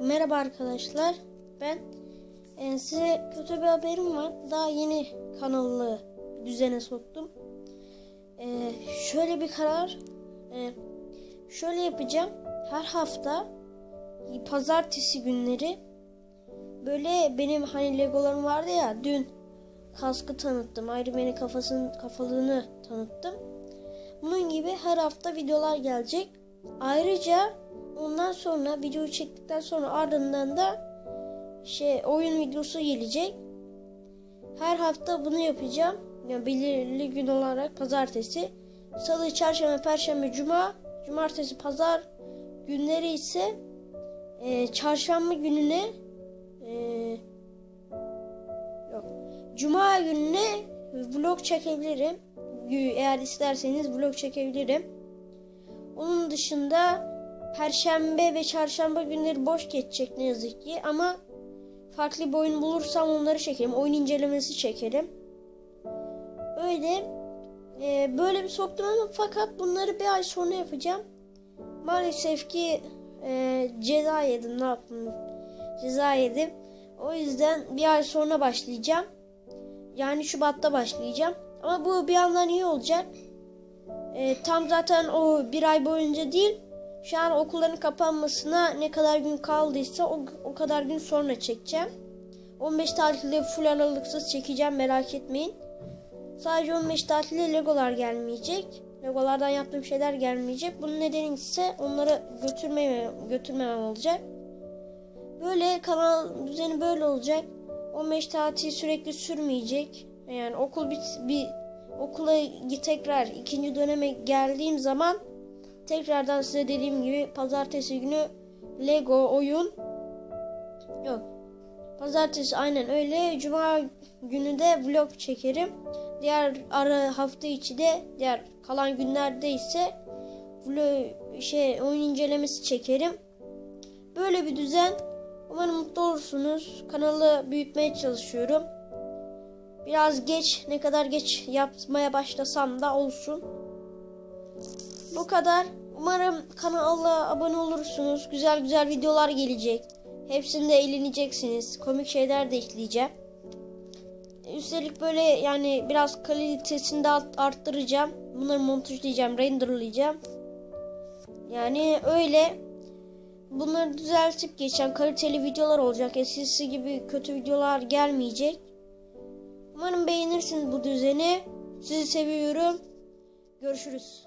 Merhaba arkadaşlar. Ben e, size kötü bir haberim var. Daha yeni kanalı düzene soktum. E, şöyle bir karar. E, şöyle yapacağım. Her hafta pazartesi günleri böyle benim hani legolarım vardı ya dün kaskı tanıttım. Ayrı beni kafasının kafalığını tanıttım. Bunun gibi her hafta videolar gelecek. Ayrıca ondan sonra videoyu çektikten sonra ardından da şey oyun videosu gelecek. Her hafta bunu yapacağım. Yani belirli gün olarak pazartesi, salı, çarşamba, perşembe, cuma, cumartesi, pazar günleri ise e, çarşamba gününe e, yok. Cuma gününe vlog çekebilirim. Eğer isterseniz vlog çekebilirim. Onun dışında Perşembe ve çarşamba günleri boş geçecek ne yazık ki ama farklı bir oyun bulursam onları çekerim. Oyun incelemesi çekerim. Öyle e, böyle bir soktum ama fakat bunları bir ay sonra yapacağım. Maalesef ki e, ceza yedim ne yaptım ceza yedim. O yüzden bir ay sonra başlayacağım. Yani Şubat'ta başlayacağım. Ama bu bir yandan iyi olacak. E, tam zaten o bir ay boyunca değil. Şu an okulların kapanmasına ne kadar gün kaldıysa o, o kadar gün sonra çekeceğim. 15 tatilde full aralıksız çekeceğim merak etmeyin. Sadece 15 tatilde legolar gelmeyecek. Legolardan yaptığım şeyler gelmeyecek. Bunun nedeni ise onları götürmemem, götürmemem olacak. Böyle kanal düzeni böyle olacak. 15 tatil sürekli sürmeyecek. Yani okul bir, bir okula tekrar ikinci döneme geldiğim zaman tekrardan size dediğim gibi pazartesi günü Lego oyun yok. Pazartesi aynen öyle. Cuma günü de vlog çekerim. Diğer ara hafta içi de diğer kalan günlerde ise vlog şey oyun incelemesi çekerim. Böyle bir düzen. Umarım mutlu olursunuz. Kanalı büyütmeye çalışıyorum. Biraz geç, ne kadar geç yapmaya başlasam da olsun. Bu kadar. Umarım kanala abone olursunuz. Güzel güzel videolar gelecek. Hepsinde eğleneceksiniz. Komik şeyler de ekleyeceğim. Üstelik böyle yani biraz kalitesini de arttıracağım. Bunları montajlayacağım, renderlayacağım. Yani öyle. Bunları düzeltip geçen kaliteli videolar olacak. Eskisi gibi kötü videolar gelmeyecek. Umarım beğenirsiniz bu düzeni. Sizi seviyorum. Görüşürüz.